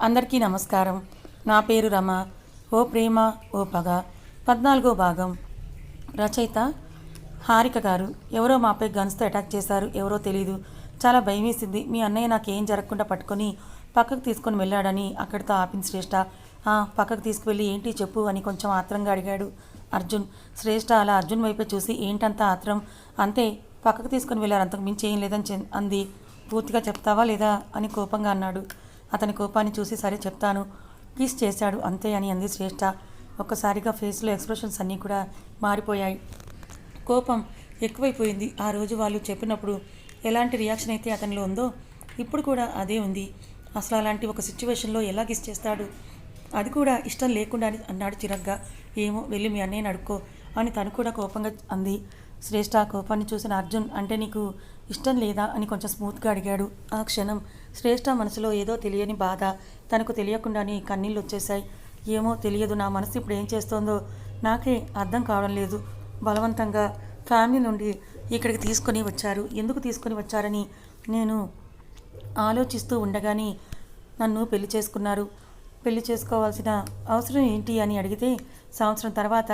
అందరికీ నమస్కారం. నా పేరు రమ. ఓ ప్రేమ ఓ పగ. పద్నాలుగో భాగం. రచయిత హారిక గారు. ఎవరో మాపై గన్స్తో అటాక్ చేశారు ఎవరో తెలీదు. చాలా భయం వేసింది మీ అన్నయ్య నాకేం జరగకుండా పట్టుకొని పక్కకు తీసుకొని వెళ్ళాడని అక్కడితో ఆపింది శ్రేష్ఠ "ఆ, పక్కకు తీసుకువెళ్ళి ఏంటి చెప్పు అని కొంచెం ఆత్రంగా అడిగాడు అర్జున్. శ్రేష్ఠ అలా అర్జున్ వైపే చూసి ఏంటంత ఆత్రం? అంతే పక్కకు తీసుకొని వెళ్ళారు. అంతకు మించి ఏం లేదని అంది. పూర్తిగా చెప్తావా లేదా? అని కోపంగా అన్నాడు. అతని కోపాన్ని చూసి సరే చెప్తాను. కిస్ చేశాడు. అంతే అని అంది శ్రేష్ఠ ఒక్కసారిగా ఫేస్లో ఎక్స్ప్రెషన్స్ అన్నీ కూడా మారిపోయాయి. కోపం ఎక్కువైపోయింది. ఆ రోజు వాళ్ళు చెప్పినప్పుడు ఎలాంటి రియాక్షన్ అయితే అతనిలో ఉందో ఇప్పుడు కూడా అదే ఉంది. అసలు అలాంటి ఒక సిచ్యువేషన్లో ఎలా గిస్ చేస్తాడు? అది కూడా ఇష్టం లేకుండా అని అన్నాడు చిరగ్గా. ఏమో వెళ్ళి మీ అన్నయ్యని అడుక్కో అని తను కూడా కోపంగా అంది. శ్రేష్ఠ ఆ కోపాన్ని చూసిన అర్జున్ అంటే నీకు ఇష్టం లేదా అని కొంచెం స్మూత్గా అడిగాడు. ఆ క్షణం శ్రేష్ఠ మనసులో ఏదో తెలియని బాధ తనకు తెలియకుండానే కన్నీళ్ళు వచ్చేశాయి. ఏమో తెలియదు నా మనసు ఇప్పుడు ఏం చేస్తోందో నాకే అర్థం కావడం లేదు. బలవంతంగా ఫ్యామిలీ నుండి ఇక్కడికి తీసుకొని వచ్చారు. ఎందుకు తీసుకొని వచ్చారని నేను ఆలోచిస్తూ ఉండగానే నన్ను పెళ్ళి చేసుకున్నారు. పెళ్ళి చేసుకోవాల్సిన అవసరం ఏంటి అని అడిగితే సంవత్సరం తర్వాత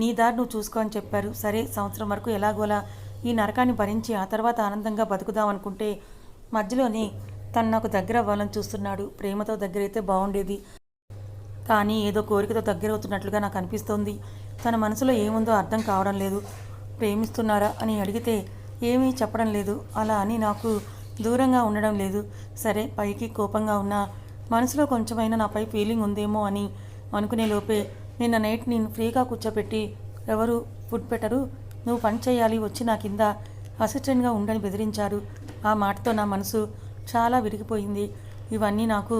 నీ దారి నువ్వు చూసుకో అని చెప్పారు. సరే సంవత్సరం వరకు ఎలాగోలా ఈ నరకాన్ని భరించి ఆ తర్వాత ఆనందంగా బతుకుదాం అనుకుంటే మధ్యలోనే తను నాకు దగ్గర అవ్వాలని చూస్తున్నాడు. ప్రేమతో దగ్గరైతే బాగుండేది. కానీ ఏదో కోరికతో దగ్గరవుతున్నట్లుగా నాకు అనిపిస్తోంది. తన మనసులో ఏముందో అర్థం కావడం లేదు. ప్రేమిస్తున్నారా అని అడిగితే ఏమీ చెప్పడం లేదు. అలా అని నాకు దూరంగా ఉండడం లేదు. సరే పైకి కోపంగా ఉన్నా మనసులో కొంచెమైనా నాపై ఫీలింగ్ ఉందేమో అని అనుకునే లోపే నిన్న నైట్ నేను ఫ్రీగా కూర్చోపెట్టి ఎవరు ఫుడ్ పెట్టరు నువ్వు పని చేయాలి వచ్చి నా కింద అసిస్టెంట్గా ఉండని బెదిరించారు. ఆ మాటతో నా మనసు చాలా విరిగిపోయింది. ఇవన్నీ నాకు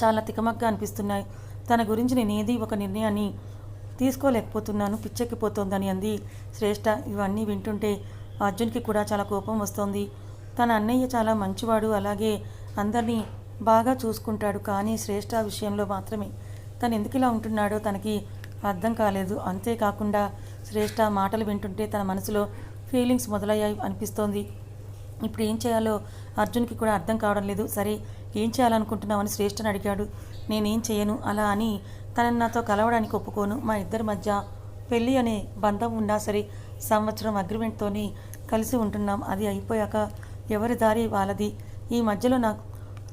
చాలా తికమక్గా అనిపిస్తున్నాయి. తన గురించి నేనేది ఒక నిర్ణయాన్ని తీసుకోలేకపోతున్నాను. పిచ్చెక్కిపోతోందని అంది శ్రేష్ఠ ఇవన్నీ వింటుంటే అర్జున్కి కూడా చాలా కోపం వస్తోంది. తన అన్నయ్య చాలా మంచివాడు. అలాగే అందరినీ బాగా చూసుకుంటాడు. కానీ శ్రేష్ఠ విషయంలో మాత్రమే తను ఎందుకు ఇలా ఉంటున్నాడో తనకి అర్థం కాలేదు. అంతేకాకుండా శ్రేష్ఠ మాటలు వింటుంటే తన మనసులో ఫీలింగ్స్ మొదలయ్యాయి అనిపిస్తోంది. ఇప్పుడు ఏం చేయాలో అర్జున్కి కూడా అర్థం కావడం లేదు. సరే ఏం చేయాలనుకుంటున్నామని శ్రేష్ఠని అడిగాడు. నేనేం చేయను అలా అని తనని నాతో కలవడానికి ఒప్పుకోను. మా ఇద్దరి మధ్య పెళ్ళి అనే బంధం ఉన్నా సరే సంవత్సరం అగ్రిమెంట్తోనే కలిసి ఉంటున్నాం. అది అయిపోయాక ఎవరి దారి వాళ్ళది? ఈ మధ్యలో నాకు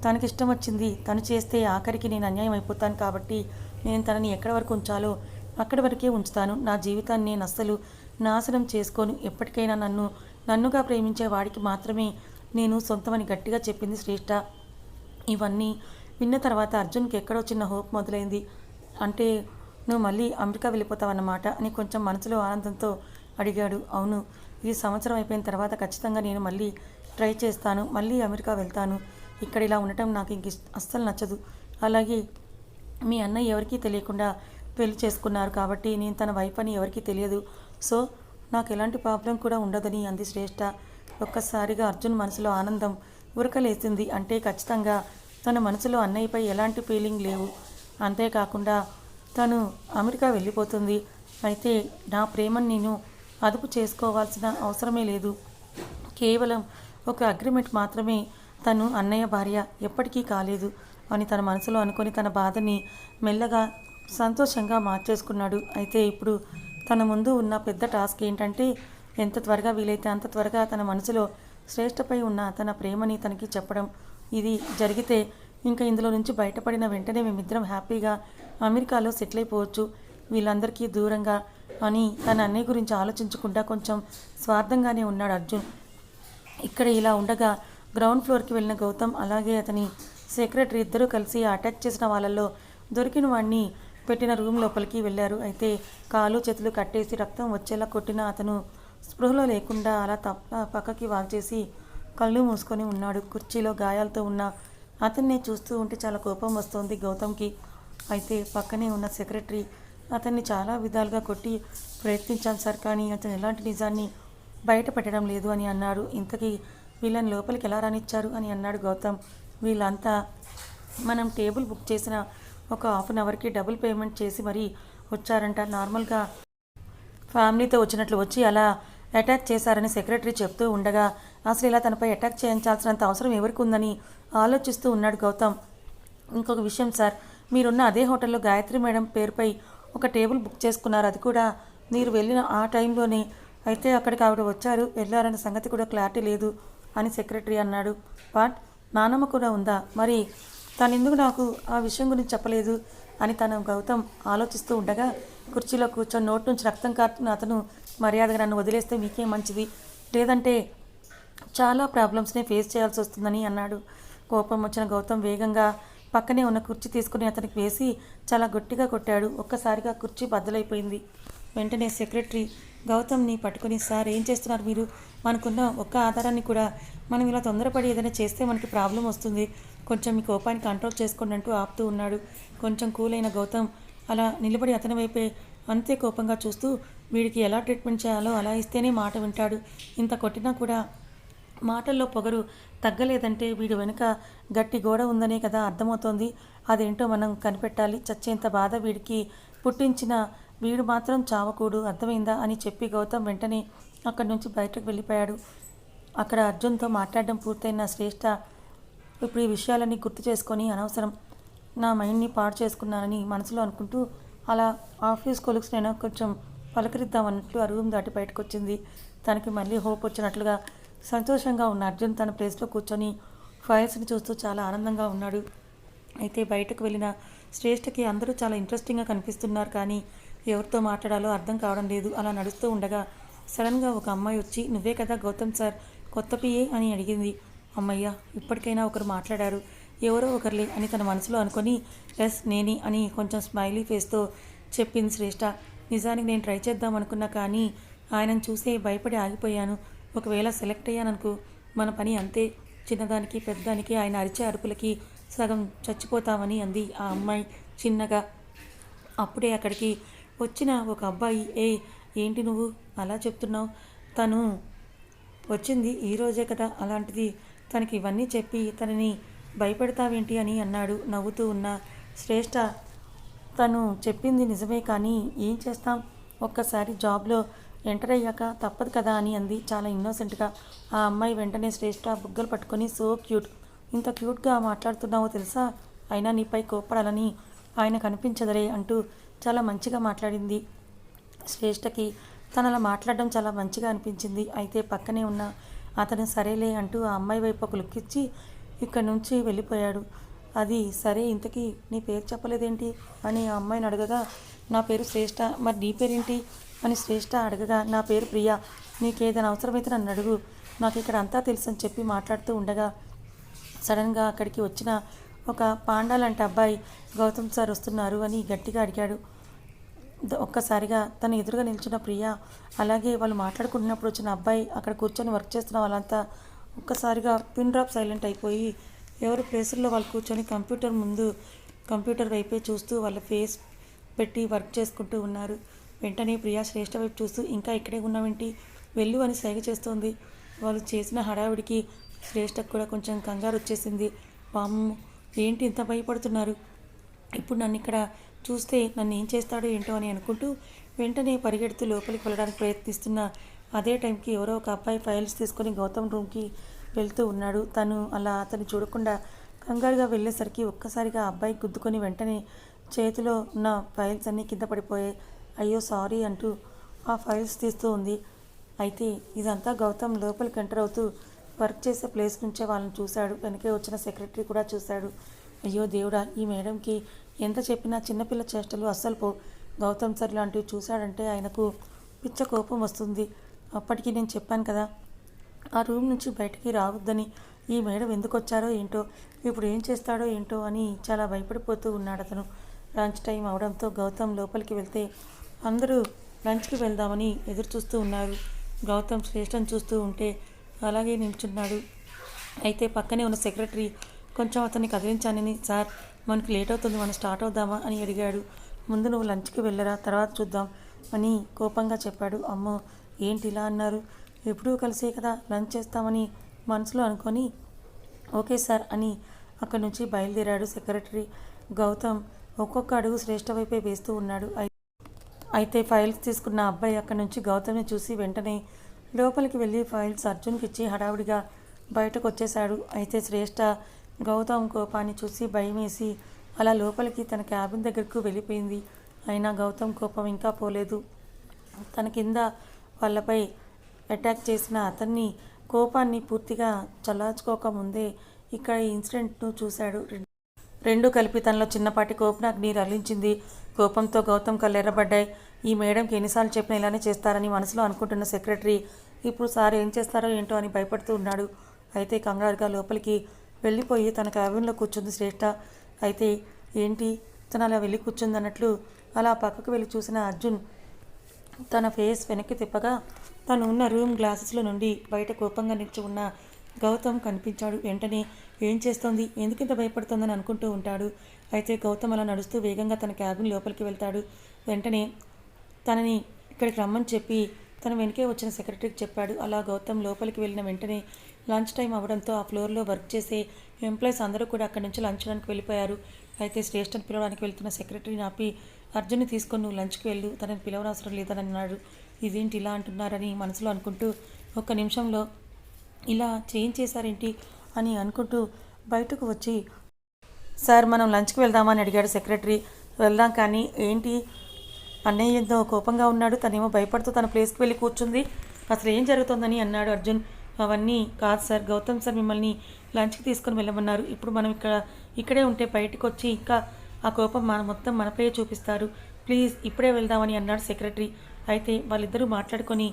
తనకిష్టం వచ్చింది. తను చేస్తే ఆఖరికి నేను అన్యాయం అయిపోతాను కాబట్టి నేను తనని ఎక్కడి వరకు ఉంచాలో అక్కడి వరకే ఉంచుతాను. నా జీవితాన్ని నేను అస్సలు నాశనం చేసుకోను. ఎప్పటికైనా నన్ను నన్నుగా ప్రేమించే వాడికి మాత్రమే నేను సొంతమని గట్టిగా చెప్పింది శ్రేష్ఠ ఇవన్నీ విన్న తర్వాత అర్జున్కి ఎక్కడో చిన్న హోప్ మొదలైంది. అంటే నువ్వు మళ్ళీ అమెరికా వెళ్ళిపోతావన్నమాట అని కొంచెం మనసులో ఆనందంతో అడిగాడు. అవును ఈ సంవత్సరం అయిపోయిన తర్వాత ఖచ్చితంగా నేను మళ్ళీ ట్రై చేస్తాను. మళ్ళీ అమెరికా వెళ్తాను. ఇక్కడ ఇలా ఉండటం నాకు ఇంక అస్సలు నచ్చదు. అలాగే మీ అన్నయ్య ఎవరికీ తెలియకుండా పెళ్ళి చేసుకున్నారు కాబట్టి నేను తన వైఫ్ అని ఎవరికీ తెలియదు. సో నాకు ఎలాంటి ప్రాబ్లం కూడా ఉండదని అంది శ్రేష్ఠ ఒక్కసారిగా అర్జున్ మనసులో ఆనందం ఉరకలేసింది. అంటే ఖచ్చితంగా తన మనసులో అన్నయ్యపై ఎలాంటి ఫీలింగ్ లేవు. అంతేకాకుండా తను అమెరికా వెళ్ళిపోతుంది. అయితే నా ప్రేమను నేను అదుపు చేసుకోవాల్సిన అవసరమే లేదు. కేవలం ఒక అగ్రిమెంట్ మాత్రమే తను అన్నయ్య భార్య ఎప్పటికీ కాలేదు అని తన మనసులో అనుకొని తన బాధని మెల్లగా సంతోషంగా మార్చేసుకున్నాడు. అయితే ఇప్పుడు తన ముందు ఉన్న పెద్ద టాస్క్ ఏంటంటే ఎంత త్వరగా వీలైతే అంత త్వరగా తన మనసులో శ్రేష్టపై ఉన్న తన ప్రేమని తనకి చెప్పడం. ఇది జరిగితే ఇంకా ఇందులో నుంచి బయటపడిన వెంటనే మేమిద్దరం హ్యాపీగా అమెరికాలో సెటిల్ అయిపోవచ్చు. వీళ్ళందరికీ దూరంగా అని తన అన్నయ్య గురించి ఆలోచించకుండా కొంచెం స్వార్థంగానే ఉన్నాడు అర్జున్. ఇక్కడ ఇలా ఉండగా గ్రౌండ్ ఫ్లోర్కి వెళ్ళిన గౌతమ్ అలాగే అతని సెక్రటరీ ఇద్దరూ కలిసి అటాచ్ అటాక్ చేసిన వాళ్ళల్లో దొరికిన వాడిని పెట్టిన రూమ్ లోపలికి వెళ్ళారు. అయితే కాలు చేతులు కట్టేసి రక్తం వచ్చేలా కొట్టిన అతను స్పృహలో లేకుండా అలా తప్ప పక్కకి వాల్చేసి కళ్ళు మూసుకొని ఉన్నాడు. కుర్చీలో గాయాలతో ఉన్న అతన్ని చూస్తూ ఉంటే చాలా కోపం వస్తోంది గౌతమ్కి. అయితే పక్కనే ఉన్న సెక్రటరీ అతన్ని చాలా విధాలుగా కొట్టి ప్రయత్నించాను సార్ కానీ అతను ఎలాంటి నిజాన్ని బయట పెట్టడం లేదు అని అన్నాడు. ఇంతకీ వీళ్ళని లోపలికి ఎలా రానిచ్చారు అని అన్నాడు గౌతమ్. వీళ్ళంతా మనం టేబుల్ బుక్ చేసిన ఒక హాఫ్ అన్ అవర్కి డబుల్ పేమెంట్ చేసి మరీ వచ్చారంట. నార్మల్గా ఫ్యామిలీతో వచ్చినట్లు వచ్చి అలా అటాక్ చేశారని సెక్రటరీ చెప్తూ ఉండగా అసలు ఇలా తనపై అటాక్ చేయించాల్సినంత అవసరం ఎవరికి ఉందని ఆలోచిస్తూ ఉన్నాడు గౌతమ్. ఇంకొక విషయం సార్ మీరున్న అదే హోటల్లో గాయత్రి మేడం పేరుపై ఒక టేబుల్ బుక్ చేసుకున్నారు. అది కూడా మీరు వెళ్ళిన ఆ టైంలోనే అయితే అక్కడికి ఆవిడ వచ్చారు వెళ్ళారన్న సంగతి కూడా క్లారిటీ లేదు అని సెక్రటరీ అన్నాడు. బట్ నానమ్మ కూడా ఉందా? మరి తను ఎందుకు నాకు ఆ విషయం గురించి చెప్పలేదు అని తను గౌతమ్ ఆలోచిస్తూ ఉండగా కుర్చీలో కూర్చొని నోటి నుంచి రక్తం కారుతున్న అతను మర్యాదగా నన్ను వదిలేస్తే మీకే మంచిది? లేదంటే చాలా ప్రాబ్లమ్స్ని ఫేస్ చేయాల్సి వస్తుందని అన్నాడు. కోపం వచ్చిన గౌతమ్ వేగంగా పక్కనే ఉన్న కుర్చీ తీసుకుని అతనికి వేసి చాలా గట్టిగా కొట్టాడు. ఒక్కసారిగా కుర్చీ బద్దలైపోయింది. వెంటనే సెక్రటరీ గౌతమ్ని పట్టుకుని సార్ ఏం చేస్తున్నారు మీరు? మనకున్న ఒక్క ఆధారాన్ని కూడా మనం ఇలా తొందరపడి ఏదైనా చేస్తే మనకి ప్రాబ్లం వస్తుంది. కొంచెం మీ కోపాన్ని కంట్రోల్ చేసుకోండి అంటూ ఆపుతూ ఉన్నాడు. కొంచెం కూల్ అయిన గౌతమ్ అలా నిలబడి అతని వైపే అంతే కోపంగా చూస్తూ వీడికి ఎలా ట్రీట్మెంట్ చేయాలో అలా ఇస్తేనే మాట వింటాడు. ఇంత కొట్టినా కూడా మాటల్లో పొగరు తగ్గలేదంటే వీడు వెనుక గట్టి గోడ ఉందనే కదా అర్థమవుతోంది. అదేంటో మనం కనిపెట్టాలి. చచ్చేంత బాధ వీడికి. పుట్టించిన వీడు మాత్రం చావకూడు అర్థమైందా అని చెప్పి గౌతమ్ వెంటనే అక్కడి నుంచి బయటకు వెళ్ళిపోయాడు. అక్కడ అర్జున్తో మాట్లాడడం పూర్తయిన శ్రేష్ఠ ఇప్పుడు ఈ విషయాలన్నీ గుర్తు చేసుకొని అనవసరం నా మైండ్ని పాడు చేసుకున్నానని మనసులో అనుకుంటూ అలా ఆఫీస్ కొలిక్స్ కొంచెం పలకరిద్దామన్నట్లు అరుగుం దాటి బయటకు వచ్చింది తనకి మళ్ళీ హోప్ వచ్చినట్లుగా సంతోషంగా ఉన్న అర్జున్ తన ప్లేస్లో కూర్చొని ఫైల్స్ని చూస్తూ చాలా ఆనందంగా ఉన్నాడు. అయితే బయటకు వెళ్ళిన శ్రేష్ఠకి అందరూ చాలా ఇంట్రెస్టింగ్గా కనిపిస్తున్నారు కానీ ఎవరితో మాట్లాడాలో అర్థం కావడం లేదు. అలా నడుస్తూ ఉండగా సడన్గా ఒక అమ్మాయి వచ్చి నువ్వే కదా గౌతమ్ సార్ కొత్త పిఏ అని అడిగింది. అమ్మయ్య ఇప్పటికైనా ఒకరు మాట్లాడారు. ఎవరో ఒకరులే అని తన మనసులో అనుకొని ఎస్ నేని అని కొంచెం స్మైలీ ఫేస్తో చెప్పింది శ్రేష్ఠ నిజానికి నేను ట్రై చేద్దాం అనుకున్నా కానీ ఆయనను చూసే భయపడి ఆగిపోయాను. ఒకవేళ సెలెక్ట్ అయ్యాననుకో మన పని అంతే. చిన్నదానికి పెద్దదానికి ఆయన అరిచే అరుపులకి సగం చచ్చిపోతామని అంది ఆ అమ్మాయి చిన్నగా. అప్పుడే అక్కడికి వచ్చిన ఒక అబ్బాయి ఏ ఏంటి నువ్వు? అలా చెప్తున్నావు? తను వచ్చింది ఈ రోజే కదా అలాంటిది. తనకి ఇవన్నీ చెప్పి తనని భయపెడతావేంటి అని అన్నాడు. నవ్వుతూ ఉన్న శ్రేష్ఠ తను చెప్పింది నిజమే కానీ ఏం చేస్తాం? ఒక్కసారి జాబ్లో ఎంటర్ అయ్యాక తప్పదు కదా అని అంది చాలా ఇన్నోసెంట్గా. ఆ అమ్మాయి వెంటనే శ్రేష్ఠ బుగ్గలు పట్టుకొని సో క్యూట్. ఇంత క్యూట్గా మాట్లాడుతున్నావో తెలుసా? అయినా నీపై కోపడాలని ఆయన కనిపించదరే అంటూ చాలా మంచిగా మాట్లాడింది. శ్రేష్ఠకి తనలా అలా మాట్లాడడం చాలా మంచిగా అనిపించింది. అయితే పక్కనే ఉన్న అతను సరేలే అంటూ ఆ అమ్మాయి వైపు ఒక లుక్ ఇచ్చి ఇక్కడి నుంచి వెళ్ళిపోయాడు. అది సరే ఇంతకీ నీ పేరు చెప్పలేదేంటి? అని ఆ అమ్మాయిని అడగగా నా పేరు శ్రేష్ఠ మరి నీ పేరేంటి? అని శ్రేష్ఠ అడగగా నా పేరు ప్రియా. నీకేదైనా అవసరమైతే నన్ను అడుగు. నాకు ఇక్కడ అంతా తెలుసని చెప్పి మాట్లాడుతూ ఉండగా సడన్గా అక్కడికి వచ్చిన ఒక పాండాలంటే అబ్బాయి గౌతమ్ సార్ వస్తున్నారు అని గట్టిగా అడిగాడు. ఒక్కసారిగా తన ఎదురుగా నిల్చున్న ప్రియ అలాగే వాళ్ళు మాట్లాడుకుంటున్నప్పుడు వచ్చిన అబ్బాయి అక్కడ కూర్చొని వర్క్ చేస్తున్న వాళ్ళంతా ఒక్కసారిగా పిన్ డ్రాప్ సైలెంట్ అయిపోయి ఎవరి ప్లేసుల్లో వాళ్ళు కూర్చొని కంప్యూటర్ ముందు కంప్యూటర్ వైపే చూస్తూ వాళ్ళ ఫేస్ పెట్టి వర్క్ చేసుకుంటూ ఉన్నారు. వెంటనే ప్రియా శ్రేష్ఠ వైపు చూస్తూ ఇంకా ఇక్కడే ఉన్నామేంటి వెళ్ళు అని సైగ చేస్తోంది. వాళ్ళు చేసిన హడావిడికి శ్రేష్ఠకు కూడా కొంచెం కంగారు వచ్చేసింది పాము ఏంటి ఇంత భయపడుతున్నారు? ఇప్పుడు నన్ను ఇక్కడ చూస్తే నన్ను ఏం చేస్తాడో ఏంటో అని అనుకుంటూ వెంటనే పరిగెడుతూ లోపలికి వెళ్ళడానికి ప్రయత్నిస్తున్న అదే టైంకి ఎవరో ఒక అబ్బాయి ఫైల్స్ తీసుకొని గౌతమ్ రూమ్కి వెళ్తూ ఉన్నాడు. తను అలా అతను చూడకుండా కంగారుగా వెళ్ళేసరికి ఒక్కసారిగా ఆ అబ్బాయి గుద్దుకొని వెంటనే చేతిలో ఉన్న ఫైల్స్ అన్నీ కింద పడిపోయాయి. అయ్యో సారీ అంటూ ఆ ఫైల్స్ తీస్తూ ఉంది. అయితే ఇదంతా గౌతమ్ లోపలికి ఎంటర్ అవుతూ వర్క్ చేసే ప్లేస్ నుంచే వాళ్ళని చూశాడు. వెనకే వచ్చిన సెక్రటరీ కూడా చూశాడు. అయ్యో దేవుడా ఈ మేడంకి ఎంత చెప్పినా చిన్నపిల్ల చేష్టలు అస్సలు పో గౌతమ్ సార్ లాంటివి చూశాడంటే ఆయనకు పిచ్చ కోపం వస్తుంది. అప్పటికి నేను చెప్పాను కదా ఆ రూమ్ నుంచి బయటికి రావద్దని ఈ మేడం ఎందుకు వచ్చారో ఏంటో ఇప్పుడు ఏం చేస్తాడో ఏంటో అని చాలా భయపడిపోతూ ఉన్నాడు అతను లంచ్ టైం అవడంతో గౌతమ్ లోపలికి వెళ్తే అందరూ లంచ్కి వెళ్దామని ఎదురు చూస్తూ ఉన్నారు. గౌతమ్ శ్రేష్టం చూస్తూ ఉంటే అలాగే నిల్చున్నాడు. అయితే పక్కనే ఉన్న సెక్రటరీ కొంచెం అతన్ని కదిలించానని సార్ మనకు లేట్ అవుతుంది మనం స్టార్ట్ అవుదామా అని అడిగాడు. ముందు నువ్వు లంచ్కి వెళ్ళరా తర్వాత చూద్దాం అని కోపంగా చెప్పాడు. అమ్మో ఏంటి ఇలా అన్నారు? ఎప్పుడూ కలిసే కదా లంచ్ చేస్తామని మనసులో అనుకొని ఓకే సార్ అని అక్కడి నుంచి బయలుదేరాడు సెక్రటరీ. గౌతమ్ ఒక్కొక్క అడుగు శ్రేష్ఠ వైపే వేస్తూ ఉన్నాడు. అయితే ఫైల్స్ తీసుకున్న అబ్బాయి అక్కడి నుంచి గౌతమ్ని చూసి వెంటనే లోపలికి వెళ్ళి ఫైల్స్ అర్జున్కి ఇచ్చి హడావుడిగా బయటకు వచ్చేశాడు అయితే శ్రేష్ఠ గౌతమ్ కోపాన్ని చూసి భయమేసి అలా లోపలికి తన క్యాబిన్ దగ్గరకు వెళ్ళిపోయింది. అయినా గౌతమ్ కోపం ఇంకా పోలేదు. తన కింద వాళ్ళపై అటాక్ చేసిన అతన్ని కోపాన్ని పూర్తిగా చల్లార్చుకోకముందే ఇక్కడ ఈ ఇన్సిడెంట్ను చూశాడు రెండు కలిపి తనలో చిన్నపాటి కోపనాగ్ని రలించింది కోపంతో గౌతమ్ కళ్ళెర్రబడ్డాయి. ఈ మేడంకి ఎన్నిసార్లు చెప్పినా ఇలానే చేస్తారని మనసులో అనుకుంటున్న సెక్రటరీ ఇప్పుడు సార్ ఏం చేస్తారో ఏంటో అని భయపడుతూ ఉన్నాడు. అయితే కంగారుగా లోపలికి వెళ్ళిపోయి తన క్యాబిన్లో కూర్చుంది శ్రేష్ట. అయితే ఏంటి? తను అలా వెళ్ళి కూర్చుందన్నట్లు అలా పక్కకు వెళ్ళి చూసిన అర్జున్ తన ఫేస్ వెనక్కి తిప్పగా తను ఉన్న రూమ్ గ్లాసెస్లో నుండి బయట కోపంగా నిలిచి ఉన్న గౌతమ్ కనిపించాడు. వెంటనే ఏం చేస్తోంది? ఎందుకింత భయపడుతోందని అనుకుంటూ ఉంటాడు. అయితే గౌతమ్ అలా నడుస్తూ వేగంగా తన క్యాబిన్ లోపలికి వెళ్తాడు. వెంటనే తనని ఇక్కడికి రమ్మని చెప్పి తన వెనకే వచ్చిన సెక్రటరీకి చెప్పాడు. అలా గౌతమ్ లోపలికి వెళ్ళిన వెంటనే లంచ్ టైం అవ్వడంతో ఆ ఫ్లోర్లో వర్క్ చేసే ఎంప్లాయీస్ అందరూ కూడా అక్కడి నుంచి లంచ్ చేయడానికి వెళ్ళిపోయారు. అయితే స్టేషన్ పిలవడానికి వెళ్తున్న సెక్రటరీని ఆపి అర్జున్ని తీసుకొని నువ్వు లంచ్కి వెళ్ళు తనని పిలవనవసరం లేదని అన్నాడు ఇదేంటి ఇలా అంటున్నారని మనసులో అనుకుంటూ ఒక్క నిమిషంలో ఇలా చేంజ్ చేశారేంటి? అని అనుకుంటూ బయటకు వచ్చి సార్ మనం లంచ్కి వెళ్దామని అడిగాడు సెక్రటరీ. వెళ్దాం కానీ ఏంటి? అన్నయ్య ఎంతో కోపంగా ఉన్నాడు. తనేమో భయపడుతూ తన ప్లేస్కి వెళ్ళి కూర్చుంది. అసలు ఏం జరుగుతుందని? అన్నాడు అర్జున్. అవన్నీ కాదు సార్. గౌతమ్ సార్ మిమ్మల్ని లంచ్కి తీసుకొని వెళ్ళమన్నారు. ఇప్పుడు మనం ఇక్కడ ఇక్కడే ఉంటే బయటకు వచ్చి ఇంకా ఆ కోపం మన మొత్తం మనపై చూపిస్తారు. ప్లీజ్ ఇప్పుడే వెళ్దామని అన్నాడు సెక్రటరీ. అయితే వాళ్ళిద్దరూ మాట్లాడుకొని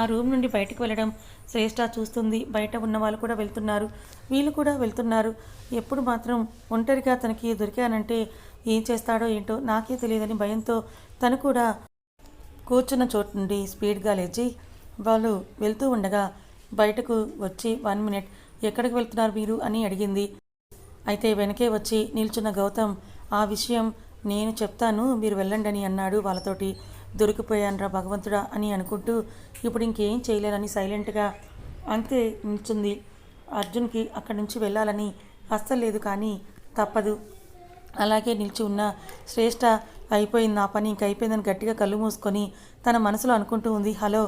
ఆ రూమ్ నుండి బయటకు వెళ్ళడం శ్రేష్ఠ చూస్తుంది. బయట ఉన్న వాళ్ళు కూడా వెళ్తున్నారు. వీళ్ళు కూడా వెళ్తున్నారు. ఎప్పుడు మాత్రం ఒంటరిగా తనకి దొరికానంటే ఏం చేస్తాడో ఏంటో నాకే తెలియదని భయంతో తను కూడా కూర్చున్న చోటు నుండి స్పీడ్గా లేచి వాళ్ళు వెళ్తూ ఉండగా బయటకు వచ్చి వన్ మినిట్ ఎక్కడికి వెళ్తున్నారు మీరు? అని అడిగింది. అయితే వెనకే వచ్చి నిల్చున్న గౌతమ్ ఆ విషయం నేను చెప్తాను మీరు వెళ్ళండి అని అన్నాడు వాళ్ళతోటి. దొరికిపోయానరా భగవంతుడా అని అనుకుంటూ ఇప్పుడు ఇంకేం చేయలేనని సైలెంట్గా అంతే నిల్చుంది. అర్జున్కి అక్కడి నుంచి వెళ్ళాలని అస్సలు లేదు కానీ తప్పదు. అలాగే నిలిచి ఉన్న శ్రేష్ఠ అయిపోయింది. నా పని ఇంక అయిపోయిందని గట్టిగా కళ్ళు మూసుకొని తన మనసులో అనుకుంటూ ఉంది. హలో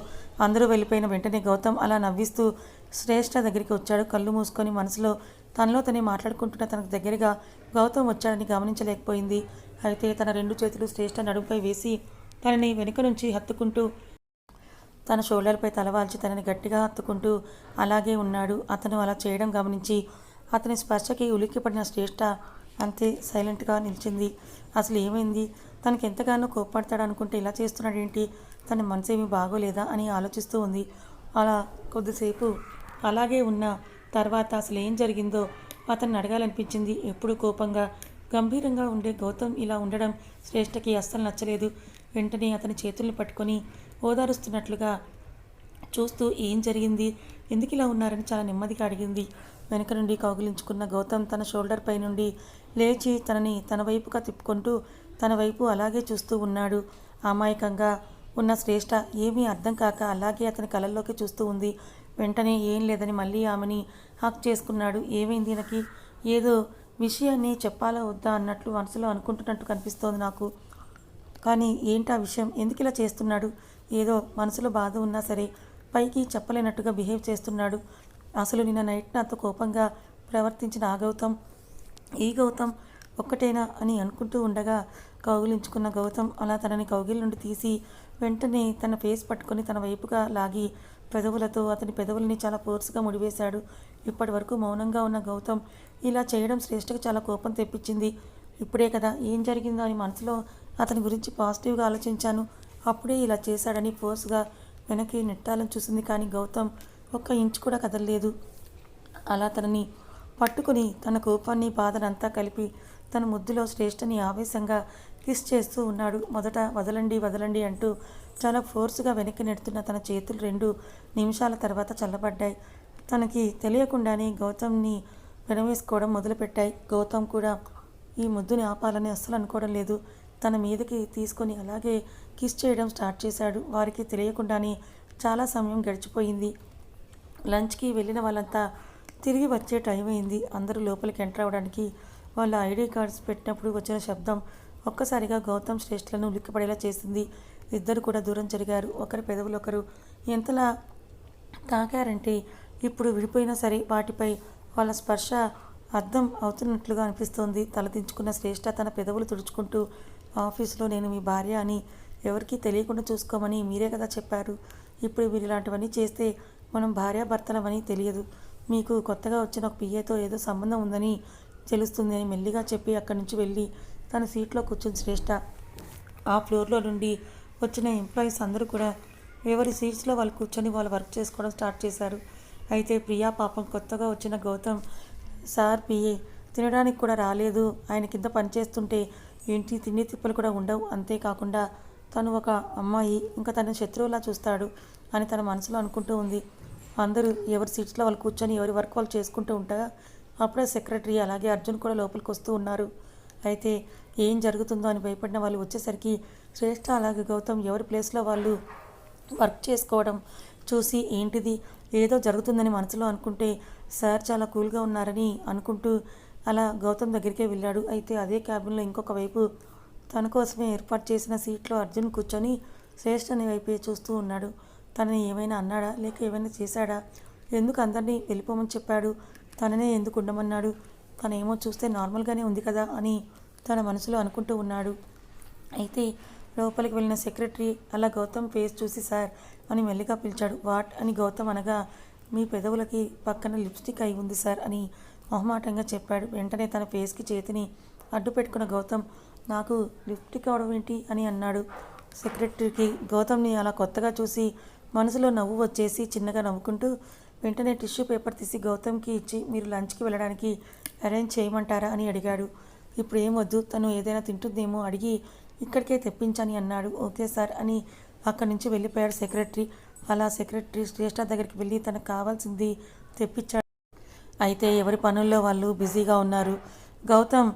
అందరూ వెళ్ళిపోయిన వెంటనే గౌతమ్ అలా నవ్విస్తూ శ్రేష్ఠ దగ్గరికి వచ్చాడు. కళ్ళు మూసుకొని మనసులో తనలో తనే మాట్లాడుకుంటున్న తనకు దగ్గరగా గౌతమ్ వచ్చాడని గమనించలేకపోయింది. అయితే తన రెండు చేతులు శ్రేష్ఠ నడుముపై వేసి తనని వెనుక నుంచి హత్తుకుంటూ తన షోల్డర్పై తలవాల్చి తనని గట్టిగా హత్తుకుంటూ అలాగే ఉన్నాడు. అతను అలా చేయడం గమనించి అతని స్పర్శకి ఉలిక్కిపడిన శ్రేష్ఠ అంతే సైలెంట్గా నిలిచింది. అసలు ఏమైంది? తనకి ఎంతగానో కోప్పడతాడు అనుకుంటే ఇలా చేస్తున్నాడేంటి? తన మనసు ఏమీ బాగోలేదా అని ఆలోచిస్తూ ఉంది. అలా కొద్దిసేపు అలాగే ఉన్న తర్వాత అసలు ఏం జరిగిందో అతన్ని అడగాలనిపించింది. ఎప్పుడు కోపంగా? గంభీరంగా ఉండే గౌతమ్ ఇలా ఉండడం శ్రేష్ఠకి అస్సలు నచ్చలేదు. వెంటనే అతని చేతుల్ని పట్టుకొని ఓదారుస్తున్నట్లుగా చూస్తూ ఏం జరిగింది? ఎందుకు ఇలా ఉన్నారని చాలా నెమ్మదిగా అడిగింది. వెనక నుండి కౌగిలించుకున్న గౌతమ్ తన షోల్డర్ పై నుండి లేచి తనని తన వైపుగా తిప్పుకుంటూ తన వైపు అలాగే చూస్తూ ఉన్నాడు. అమాయకంగా ఉన్న శ్రేష్ఠ ఏమీ అర్థం కాక అలాగే అతని కళ్ళల్లోకి చూస్తూ ఉంది. వెంటనే ఏం లేదని మళ్ళీ ఆమెని హక్ చేసుకున్నాడు. ఏమైంది నాకు ఏదో విషయాన్ని చెప్పాలా వద్దా అన్నట్లు మనసులో అనుకుంటున్నట్టు కనిపిస్తోంది నాకు. కానీ ఏంటి ఆ విషయం? ఎందుకు ఇలా చేస్తున్నాడు? ఏదో మనసులో బాధ ఉన్నా సరే పైకి చెప్పలేనట్టుగా బిహేవ్ చేస్తున్నాడు. అసలు నిన్న నైట్ నాతో కోపంగా ప్రవర్తించిన ఆ గౌతమ్ ఈ గౌతమ్ ఒక్కటేనా అని అనుకుంటూ ఉండగా కౌగిలించుకున్న గౌతమ్ అలా తనని కౌగిలి నుండి తీసి వెంటనే తన ఫేస్ పట్టుకొని తన వైపుగా లాగి పెదవులతో అతని పెదవుల్ని చాలా ఫోర్స్గా ముడివేశాడు. ఇప్పటి వరకు మౌనంగా ఉన్న గౌతమ్ ఇలా చేయడం శ్రేష్ఠకు చాలా కోపం తెప్పించింది. ఇప్పుడే కదా ఏం జరిగిందో అని మనసులో అతని గురించి పాజిటివ్గా ఆలోచించాను. అప్పుడే ఇలా చేశాడని ఫోర్స్గా వెనక్కి నెట్టాలని చూసింది కానీ గౌతమ్ ఒక్క ఇంచు కూడా కదలలేదు. అలా తనని పట్టుకుని తన కోపాన్ని బాధనంతా కలిపి తన ముద్దులో శ్రేష్ఠని ఆవేశంగా కిస్ చేస్తూ ఉన్నాడు. మొదట వదలండి వదలండి అంటూ చాలా ఫోర్స్గా వెనక్కి నెడుతున్న తన చేతులు రెండు నిమిషాల తర్వాత చల్లబడ్డాయి. తనకి తెలియకుండానే గౌతమ్ని వెనవేసుకోవడం మొదలుపెట్టాయి. గౌతమ్ కూడా ఈ ముద్దుని ఆపాలని అస్సలు అనుకోవడం లేదు. తన మీదకి తీసుకొని అలాగే కిస్ చేయడం స్టార్ట్ చేశాడు. వారికి తెలియకుండానే చాలా సమయం గడిచిపోయింది. లంచ్కి వెళ్ళిన వాళ్ళంతా తిరిగి వచ్చే టైం అయింది. అందరూ లోపలికి ఎంటర్ అవ్వడానికి వాళ్ళ ఐడి కార్డ్స్ పెట్టినప్పుడు వచ్చిన శబ్దం ఒక్కసారిగా గౌతమ్ శ్రేష్ఠులను ఉలిక్కిపడేలా చేసింది. ఇద్దరు కూడా దూరం జరిగారు. ఒకరి పెదవులు ఒకరు ఎంతలా తాకారంటే ఇప్పుడు విడిపోయినా సరే వాటిపై వాళ్ళ స్పర్శ అర్థం అవుతున్నట్లుగా అనిపిస్తోంది. తలదించుకున్న శ్రేష్ఠ తన పెదవులు తుడుచుకుంటూ ఆఫీసులో నేను మీ భార్య అని ఎవరికీ తెలియకుండా చూసుకోమని మీరే కదా చెప్పారు. ఇప్పుడు మీరు ఇలాంటివన్నీ చేస్తే మనం భార్యాభర్తలమని తెలియదు. మీకు కొత్తగా వచ్చిన ఒక పిఏతో ఏదో సంబంధం ఉందని తెలుస్తుంది అని మెల్లిగా చెప్పి అక్కడి నుంచి వెళ్ళి తన సీట్లో కూర్చుని శ్రేష్ఠ ఆ ఫ్లోర్లో నుండి వచ్చిన ఎంప్లాయీస్ అందరూ కూడా ఎవరి సీట్స్లో వాళ్ళు కూర్చొని వాళ్ళు వర్క్ చేసుకోవడం స్టార్ట్ చేశారు. అయితే ప్రియా పాపం కొత్తగా వచ్చిన గౌతమ్ సార్ పిఏ తినడానికి కూడా రాలేదు. ఆయన కింద పనిచేస్తుంటే ఏంటి? తిండి తిప్పలు కూడా ఉండవు. అంతేకాకుండా తను ఒక అమ్మాయి. ఇంకా తన శత్రువులా చూస్తాడు అని తన మనసులో అనుకుంటూ ఉంది. అందరూ ఎవరి సీట్స్లో వాళ్ళు కూర్చొని ఎవరి వర్క్ వాళ్ళు చేసుకుంటూ ఉంటాగా అప్పుడే సెక్రటరీ అలాగే అర్జున్ కూడా లోపలికి వస్తూ ఉన్నారు. అయితే ఏం జరుగుతుందో అని భయపడిన వాళ్ళు వచ్చేసరికి శ్రేష్ఠ అలాగే గౌతమ్ ఎవరి ప్లేస్లో వాళ్ళు వర్క్ చేసుకోవడం చూసి ఏంటిది? ఏదో జరుగుతుందని మనసులో అనుకుంటే సార్ చాలా కూల్గా ఉన్నారని అనుకుంటూ అలా గౌతమ్ దగ్గరికే వెళ్ళాడు. అయితే అదే క్యాబిన్లో ఇంకొక వైపు తన కోసమే ఏర్పాటు చేసిన సీట్లో అర్జున్ కూర్చొని శ్రేష్ఠని వైపే చూస్తూ ఉన్నాడు. తనని ఏమైనా అన్నాడా? లేక ఏమైనా చేశాడా? ఎందుకు అందరినీ వెళ్ళిపోమని చెప్పాడు? తననే ఎందుకు ఉండమన్నాడు? తనేమో చూస్తే నార్మల్గానే ఉంది కదా అని తన మనసులో అనుకుంటూ ఉన్నాడు. అయితే లోపలికి వెళ్ళిన సెక్రటరీ అలా గౌతమ్ ఫేస్ చూసి సార్ అని మెల్లిగా పిలిచాడు. వాట్? అని గౌతమ్ అనగా మీ పెదవులకి పక్కన లిప్స్టిక్ అయి ఉంది సార్ అని మొహమాటంగా చెప్పాడు. వెంటనే తన ఫేస్కి చేతిని అడ్డు పెట్టుకున్న గౌతమ్ నాకు లిప్స్టిక్ అవడం ఏంటి? అని అన్నాడు సెక్రటరీకి. గౌతమ్ని అలా కొత్తగా చూసి మనసులో నవ్వు వచ్చేసి చిన్నగా నవ్వుకుంటూ వెంటనే టిష్యూ పేపర్ తీసి గౌతమ్కి ఇచ్చి మీరు లంచ్కి వెళ్ళడానికి అరేంజ్ చేయమంటారా? అని అడిగాడు. ఇప్పుడు ఏం వద్దు తను ఏదైనా తింటుందేమో అడిగి ఇక్కడికే తెప్పించని అన్నాడు. ఓకే సార్ అని అక్కడి నుంచి వెళ్ళిపోయాడు సెక్రటరీ. అలా సెక్రటరీ శ్రేష్ఠ దగ్గరికి వెళ్ళి తనకు కావాల్సింది తెప్పించాడు. అయితే ఎవరి పనుల్లో వాళ్ళు బిజీగా ఉన్నారు? గౌతమ్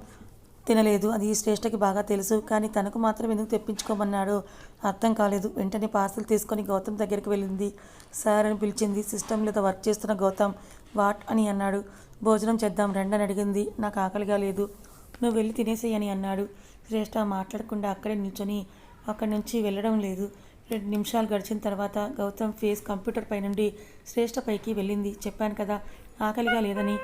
తినలేదు. అది శ్రేష్ఠకి బాగా తెలుసు. కానీ తనకు మాత్రం ఎందుకు తెప్పించుకోమన్నాడు? అర్థం కాలేదు. వెంటనే పార్సల్ తీసుకొని గౌతమ్ దగ్గరికి వెళ్ళింది. సార్ అని పిలిచింది. సిస్టంలో వర్క్ చేస్తున్న గౌతమ్? వాట్? అని అన్నాడు. భోజనం చేద్దాం రండి అని అడిగింది. నాకు ఆకలిగా లేదు. నువ్వు వెళ్ళి తినేసేయి అని అన్నాడు. శ్రేష్ఠ మాట్లాడకుండా అక్కడే నిల్చొని అక్కడి నుంచి వెళ్ళడం లేదు. రెండు నిమిషాలు గడిచిన తర్వాత గౌతమ్ ఫేస్ కంప్యూటర్ పై నుండి శ్రేష్ఠ పైకి వెళ్ళింది. చెప్పాను కదా ఆకలిగా లేదని.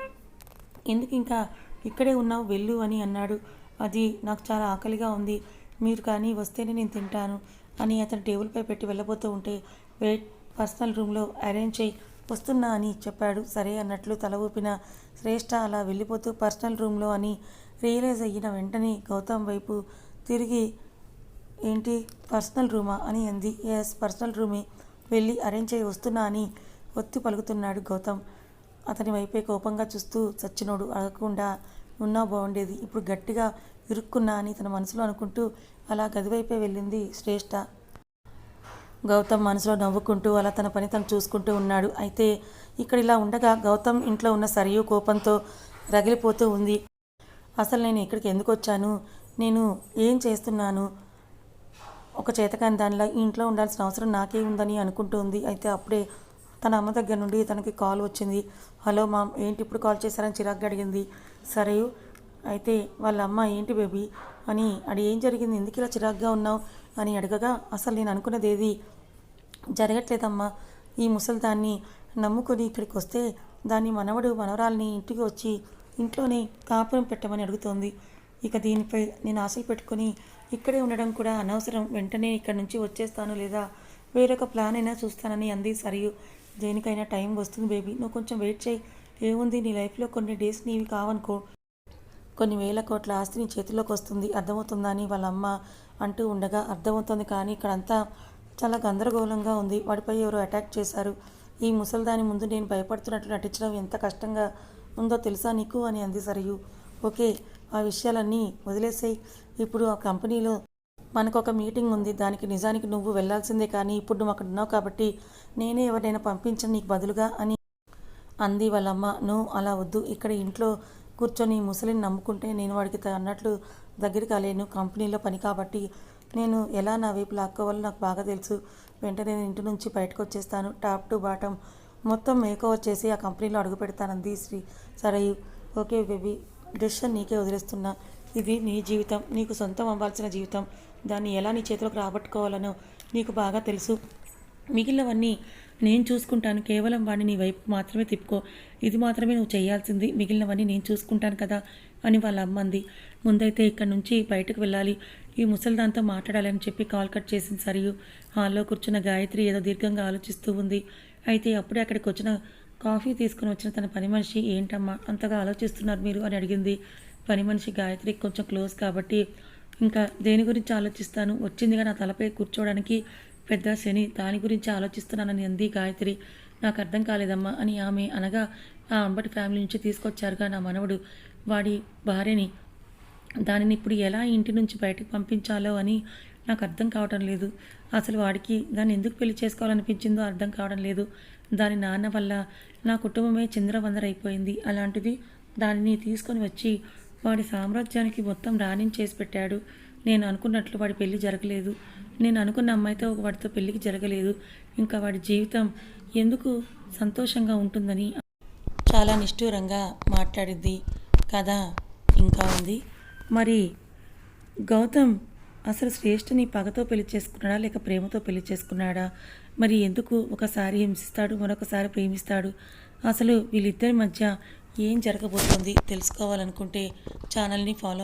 ఎందుకు ఇంకా ఇక్కడే ఉన్నావు వెళ్ళు అని అన్నాడు. అది నాకు చాలా ఆకలిగా ఉంది. మీరు కానీ వస్తేనే నేను తింటాను అని అతను టేబుల్పై పెట్టి వెళ్ళబోతూ ఉంటే వెయిట్ పర్సనల్ రూమ్లో అరేంజ్ చేయి వస్తున్నా అని చెప్పాడు. సరే అన్నట్లు తల ఊపిన శ్రేష్ఠ అలా వెళ్ళిపోతూ పర్సనల్ రూమ్లో అని రియలైజ్ అయిన వెంటనే గౌతమ్ వైపు తిరిగి ఏంటి పర్సనల్ రూమా అని అంది. ఎస్ పర్సనల్ రూమే. వెళ్ళి అరేంజ్ చేయి వస్తున్నా అని ఒత్తి పలుకుతున్నాడు గౌతమ్. అతని వైపే కోపంగా చూస్తూ చచ్చినోడు అడగకుండా ఉన్నా బాగుండేది ఇప్పుడు గట్టిగా ఇరుక్కున్నా అని తన మనసులో అనుకుంటూ అలా గదివైపే వెళ్ళింది శ్రేష్ఠ గౌతమ్ మనసులో నవ్వుకుంటూ అలా తన పని తను చూసుకుంటూ ఉన్నాడు. అయితే ఇక్కడ ఇలా ఉండగా గౌతమ్ ఇంట్లో ఉన్న సరియు కోపంతో రగిలిపోతూ ఉంది. అసలు నేను ఇక్కడికి ఎందుకు వచ్చాను? నేను ఏం చేస్తున్నాను? ఒక చేతకాని దానిలా ఇంట్లో ఉండాల్సిన అవసరం నాకే ఉందని అనుకుంటూ ఉంది. అయితే అప్పుడే తన అమ్మ దగ్గర నుండి తనకి కాల్ వచ్చింది. హలో మామ్ ఏంటి ఇప్పుడు కాల్ చేశారని చిరాగ్గా అడిగింది. సరే అయితే వాళ్ళ అమ్మ ఏంటి బేబీ అని అడి ఏం జరిగింది? ఎందుకు ఇలా చిరాగ్గా ఉన్నావు? అని అడగగా అసలు నేను అనుకున్నది ఏది? జరగట్లేదమ్మా. ఈ ముసలిదాన్ని నమ్ముకొని ఇక్కడికి వస్తే దాన్ని మనవడు మనవరాల్ని ఇంటికి వచ్చి ఇంట్లోనే కాపురం పెట్టమని అడుగుతోంది. ఇక దీనిపై నేను ఆశలు పెట్టుకొని ఇక్కడే ఉండడం కూడా అనవసరం. వెంటనే ఇక్కడ నుంచి వచ్చేస్తాను లేదా వేరొక ప్లాన్ అయినా చూస్తానని అంది సరియు. దేనికైనా టైం వస్తుంది బేబీ. నువ్వు కొంచెం వెయిట్ చేయి. ఏముంది? నీ లైఫ్లో కొన్ని డేస్ నీవి కావనుకో. కొన్ని వేల కోట్ల ఆస్తి నీ చేతిలోకి వస్తుంది. అర్థమవుతుందా అని వాళ్ళ అమ్మ అంటూ ఉండగా అర్థమవుతుంది. కానీ ఇక్కడంతా చాలా గందరగోళంగా ఉంది. వాడిపై ఎవరో అటాక్ చేశారు. ఈ ముసల్దాని ముందు నేను భయపడుతున్నట్లు నటించడం ఎంత కష్టంగా ఉందో తెలుసా నీకు? అని అంది సరియు. ఓకే ఆ విషయాలన్నీ వదిలేసాయి. ఇప్పుడు ఆ కంపెనీలో మనకు ఒక మీటింగ్ ఉంది దానికి నిజానికి నువ్వు వెళ్ళాల్సిందే కానీ ఇప్పుడు నువ్వు అక్కడ ఉన్నావు కాబట్టి నేనే ఎవరైనా పంపించను నీకు బదులుగా అని అంది వాళ్ళమ్మ. నువ్వు అలా వద్దు. ఇక్కడ ఇంట్లో కూర్చొని ముసలిని నమ్ముకుంటే నేను వాడికి త- అన్నట్లు దగ్గర కాలేను కంపెనీలో పని కాబట్టి నేను ఎలా నా వైపు లాక్కోవాలో నాకు బాగా తెలుసు. వెంటనే నేను ఇంటి నుంచి బయటకు వచ్చేస్తాను. Top to bottom. మొత్తం మేకోవర్ చేసి ఆ కంపెనీలో అడుగు పెడతానంది శ్రీ. సరే ఓకే బేబీ. డెసిషన్ నీకే వదిలేస్తున్నా. ఇది నీ జీవితం. నీకు సొంతం అవ్వాల్సిన జీవితం. దాన్ని ఎలా నీ చేతిలోకి రాబట్టుకోవాలనో నీకు బాగా తెలుసు. మిగిలినవన్నీ నేను చూసుకుంటాను. కేవలం వాడిని నీ వైపు మాత్రమే తిప్పుకో. ఇది మాత్రమే నువ్వు చేయాల్సింది. మిగిలినవన్నీ నేను చూసుకుంటాను కదా అని వాళ్ళ అమ్మ అంది. ముందైతే ఇక్కడ నుంచి బయటకు వెళ్ళాలి. ఈ ముసలిదాంతో మాట్లాడాలని చెప్పి కాల్ కట్ చేసింది సరియు. హాల్లో కూర్చున్న గాయత్రి ఏదో దీర్ఘంగా ఆలోచిస్తూ ఉంది. అయితే అప్పుడే అక్కడికి వచ్చిన కాఫీ తీసుకుని వచ్చిన తన పని మనిషి ఏంటమ్మా అంతగా ఆలోచిస్తున్నారు మీరు? అని అడిగింది. పని మనిషి గాయత్రికి కొంచెం క్లోజ్ కాబట్టి ఇంకా దేని గురించి ఆలోచిస్తాను? వచ్చిందిగా నా తలపై కూర్చోవడానికి పెద్ద శని దాని గురించి ఆలోచిస్తున్నానని అంది గాయత్రి. నాకు అర్థం కాలేదమ్మా అని ఆమె అనగా ఆ అంబటి ఫ్యామిలీ నుంచి తీసుకొచ్చారుగా నా మనవడు. వాడి భార్యని దానిని ఇప్పుడు ఎలా ఇంటి నుంచి బయటకు పంపించాలో అని నాకు అర్థం కావడం లేదు. అసలు వాడికి దాన్ని ఎందుకు పెళ్ళి చేసుకోవాలనిపించిందో అర్థం కావడం లేదు. దాని నాన్న వల్ల నా కుటుంబమే చిందరవందరైపోయింది. అలాంటిది దానిని తీసుకొని వచ్చి వాడి సామ్రాజ్యానికి మొత్తం రాణించేసి పెట్టాడు. నేను అనుకున్నట్లు వాడి పెళ్ళి జరగలేదు. నేను అనుకున్న అమ్మాయితో వాడితో పెళ్ళికి జరగలేదు. ఇంకా వాడి జీవితం ఎందుకు సంతోషంగా ఉంటుందని చాలా నిష్ఠూరంగా మాట్లాడింది కథ ఇంకా ఉంది. మరి గౌతమ్ అసలు శ్రేష్ఠని పగతో పెళ్ళి చేసుకున్నాడా లేక ప్రేమతో పెళ్ళి చేసుకున్నాడా? మరి ఎందుకు ఒకసారి హింసిస్తాడు మరొకసారి ప్రేమిస్తాడు? అసలు వీళ్ళిద్దరి మధ్య ఏం జరగబోతోంది తెలుసుకోవాలనుకుంటే ఛానల్ని ఫాలో